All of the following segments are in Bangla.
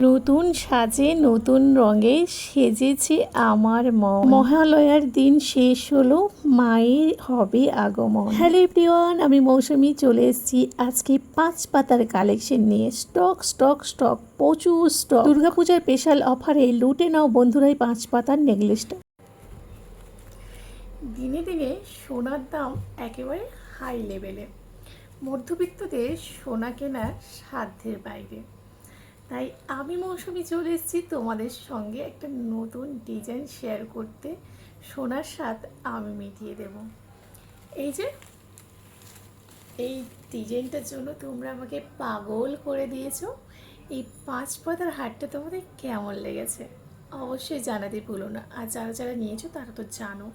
নতুন সাজে, নতুন রঙে সেজেছে আমার মন। মহালয়ার দিন শেষ হলো, মায়ের হবে আগমন। হ্যালো এভরিওয়ান, আমি মৌসুমি চলে এসেছি। আজকে পাঁচ পাতার কালেকশন নিয়ে। স্টক স্টক স্টক, প্রচুর স্টক। দুর্গাপূজার স্পেশাল অফারে লুটে নাও বন্ধুরাই পাঁচ পাতার নেকলেসটা। দিনে দিনে সোনার দাম একেবারে হাই লেভেলে মধ্যবিত্তদের সোনা কেনার সাধ্যের বাইরে। তাই আমি মৌসুমি চলে এসেছি তোমাদের সঙ্গে একটা নতুন ডিজাইন শেয়ার করতে। সোনার স্বাদ আমি মিটিয়ে দেব। এই যে, এই ডিজাইনটার জন্য তোমরা আমাকে পাগল করে দিয়েছ। এই পাঁচ পাতার হাটটা তোমাদের কেমন লেগেছে? অবশ্যই জানাতে ভুলো না। আর যারা যারা নিয়েছো তারা তো জানো।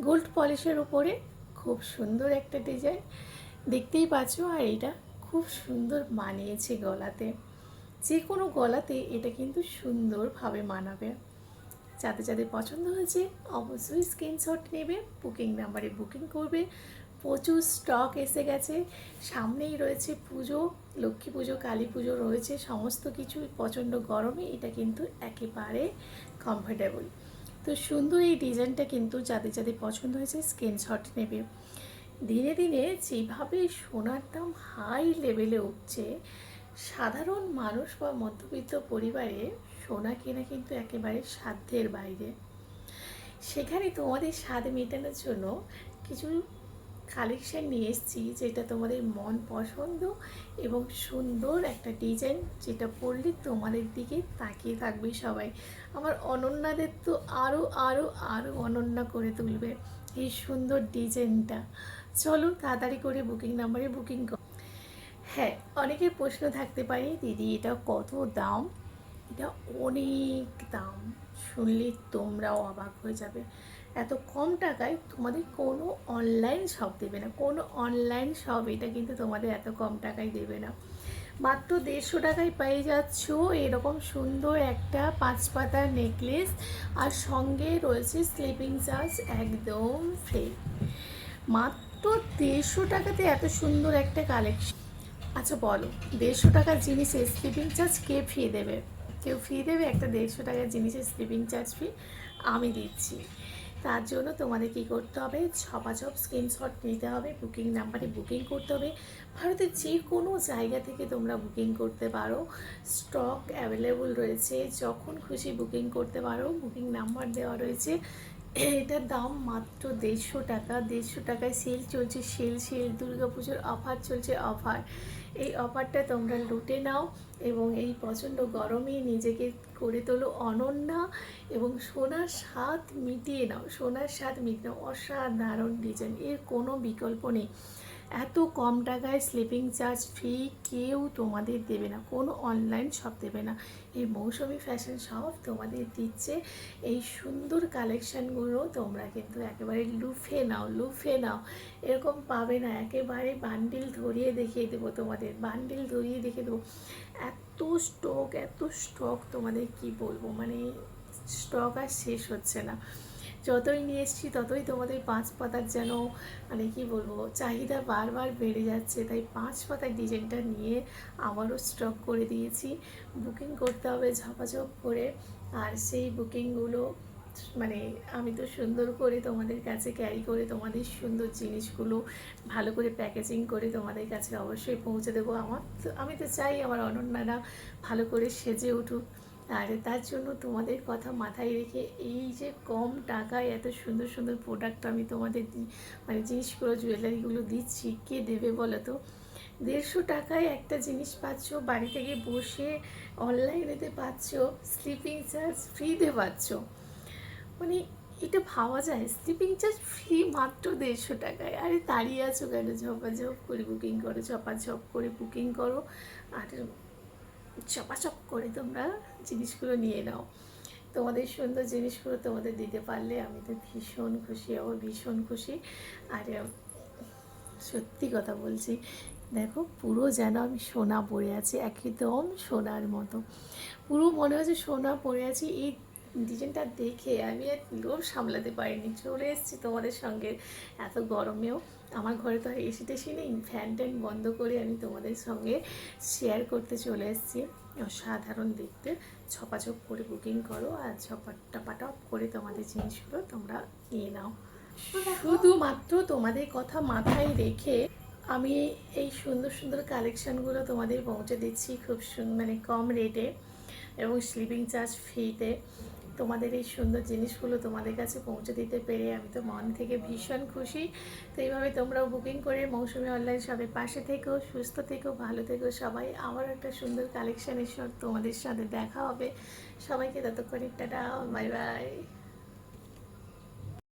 গোল্ড পলিশের উপরে খুব সুন্দর একটা ডিজাইন দেখতেই পাচ্ছ, আর এটা খুব সুন্দর মানিয়েছে গলাতে। যে কোনো গলাতে এটা কিন্তু সুন্দরভাবে মানাবে। যাতে যাদের পছন্দ হয়েছে, অবশ্যই স্ক্রিনশট নেবে বুকিং নাম্বারে বুকিং করবে। প্রচুর স্টক এসে গেছে। সামনেই রয়েছে পুজো, লক্ষ্মী পুজো, কালী পুজো রয়েছে। সমস্ত কিছু প্রচণ্ড গরমে এটা কিন্তু একেবারে কমফোর্টেবল তো সুন্দর এই ডিজাইনটা কিন্তু যাদের যাদের পছন্দ হয়েছে স্ক্রিনশট নেবে। দিনে দিনে যেভাবে সোনার দাম হাই লেভেলে উঠছে সাধারণ মানুষ বা মধ্যবিত্ত পরিবারে সোনা কেনা কিন্তু একেবারে সাধ্যের বাইরে। সেখানে তোমাদের স্বাদ মেটানোর জন্য কিছু কালেকশান নিয়ে এসেছি, যেটা তোমাদের মন পছন্দ এবং সুন্দর একটা ডিজাইন যেটা পরলে তোমাদের দিকে তাকিয়ে থাকবে সবাই। আমার অনন্যাদের তো আরও আরও আরও অনন্যা করে তুলবে এই সুন্দর ডিজাইনটা চলো তাড়াতাড়ি করে বুকিং নাম্বারে বুকিং কর। হ্যাঁ অনেকের প্রশ্ন থাকতে পারে, দিদি, এটা কত দাম? এটা অনেক দাম। শুনলে তোমরাও অবাক হয়ে যাবে। এত কম টাকায় তোমাদের কোনো অনলাইন শপ দেবে না। কোনো অনলাইন শপ এটা কিন্তু তোমাদের এত কম টাকায় দেবে না। মাত্র দেড়শো টাকায় পেয়ে যাচ্ছ এরকম সুন্দর একটা পাঁচ পাতার নেকলেস আর সঙ্গে রয়েছে স্লিপিং চার্জ একদম ফ্রি মাত্র দেড়শো টাকাতে এত সুন্দর একটা কালেকশন আচ্ছা বলো। দেড়শো টাকার জিনিসে স্লিপিং চার্জ কে ফি দেবে? কেউ ফি দেবে? একটা দেড়শো টাকার জিনিসের স্লিপিং চার্জ ফি আমি দিচ্ছি। তার জন্য তোমাদের কি করতে হবে? ছপাছপ স্ক্রিনশট নিতে হবে বুকিং নাম্বারে বুকিং করতে হবে। ভারতের যে কোনো জায়গা থেকে তোমরা বুকিং করতে পারো। স্টক অ্যাভেলেবল রয়েছে। যখন খুশি বুকিং করতে পারো। বুকিং নাম্বার দেওয়া রয়েছে এটার দাম মাত্র দেড়শো টাকা। দেড়শো টাকায় সেল চলছে, সেল সেল, দুর্গা পুজোর অফার চলছে অফার এই অফারটা তোমরা লুটে নাও এবং এই প্রচণ্ড গরমে নিজেকে করে তোলো অনন্যা এবং সোনার স্বাদ মিটিয়ে নাও, সোনার স্বাদ মিটিয়ে নাও। অসাধারণ ডিজাইন এর কোনো বিকল্প নেই। এত কম টাকায় স্লিপিং চার্জ ফ্রি কেউ তোমাদের দেবে না, কোনো অনলাইন শপ দেবে না। এই মৌসুমি ফ্যাশন শপ তোমাদের দিচ্ছে, এই সুন্দর কালেকশানগুলো তোমরা কিন্তু একেবারে লুফে নাও লুফে নাও। এরকম পাবে না, একেবারে বান্ডিল ধরিয়ে দেখিয়ে দেবো তোমাদের বান্ডিল ধরিয়ে দেখিয়ে দেবো। এত স্টক এত স্টক তোমাদের কি বলব? মানে স্টক আর শেষ হচ্ছে না। যতই নিয়ে এসছি, ততই তোমাদের পাঁচ পাতার যেন মানে কি বলব, চাহিদা বারবার বেড়ে যাচ্ছে। তাই পাঁচ পাতার ডিজাইনটা নিয়ে আবারও স্টক করে দিয়েছি। বুকিং করতে হবে ঝপাঝপ করে। আর সেই বুকিংগুলো মানে আমি তো সুন্দর করে তোমাদের কাছে ক্যারি করে তোমাদের সুন্দর জিনিসগুলো, ভালো করে প্যাকেজিং করে তোমাদের কাছে অবশ্যই পৌঁছে দেবো। আমার আমি তো চাই আমার অনন্যারা ভালো করে সেজে উঠুক। আর তার জন্য তোমাদের কথা মাথায় রেখে এই যে কম টাকায় এত সুন্দর সুন্দর প্রোডাক্ট আমি তোমাদের মানে জিনিসগুলো জুয়েলারিগুলো দিচ্ছি, কে দেবে বলো তো? দেড়শো টাকায় একটা জিনিস পাচ্ছ বাড়ি থেকে বসে অনলাইনেতে পাচ্ছ স্লিপিং চার্জ ফ্রিতে পাচ্ছ। মানে এটা ভাবা যায় স্লিপিং চার্জ ফ্রি মাত্র দেড়শো টাকায়। আরে দাঁড়িয়ে আছো কেন? ঝপাঝপ করে বুকিং করো ঝপাঝপ করে বুকিং করো। আর চপাচপ করে তোমরা জিনিসগুলো নিয়ে নাও। তোমাদের সুন্দর জিনিসগুলো তোমাদের দিতে পারলে আমি তো ভীষণ খুশি হব ভীষণ খুশি। আর সত্যি কথা বলছি, দেখো পুরো যেন আমি সোনা পরে আছি, একদম সোনার মতো। পুরো মনে হচ্ছে সোনা পরে আছি, এই ডিজাইনটা দেখে আমি আর লোভ সামলাতে পারিনি। চলে এসেছি তোমাদের সঙ্গে। এত গরমেও আমার ঘরে তো আর এসি টেসি নেই। ফ্যান ট্যান বন্ধ করে আমি তোমাদের সঙ্গে শেয়ার করতে চলে এসেছি। সাধারণ দেখতে। ছপাছপ করে বুকিং করো আর ছপাটা পাটা করে তোমাদের জিনিসগুলো তোমরা নিয়ে নাও। শুধুমাত্র তোমাদের কথা মাথায় রেখে আমি এই সুন্দর সুন্দর কালেকশানগুলো তোমাদের পৌঁছে দিচ্ছি খুব মানে কম রেটে এবং স্লিপিং চার্জ ফ্রিতে তোমাদের এই সুন্দর জিনিসগুলো তোমাদের কাছে পৌঁছে দিতে পেরে আমি তো মন থেকে ভীষণ খুশি। তো এইভাবে তোমরাও বুকিং করে মৌসুমি অনলাইন সবের পাশে থেকো, সুস্থ থেকো, ভালো থেকো সবাই। আবার একটা সুন্দর কালেকশানের তোমাদের সাথে দেখা হবে। সবাইকে ততক্ষণে টাটা বাই বাই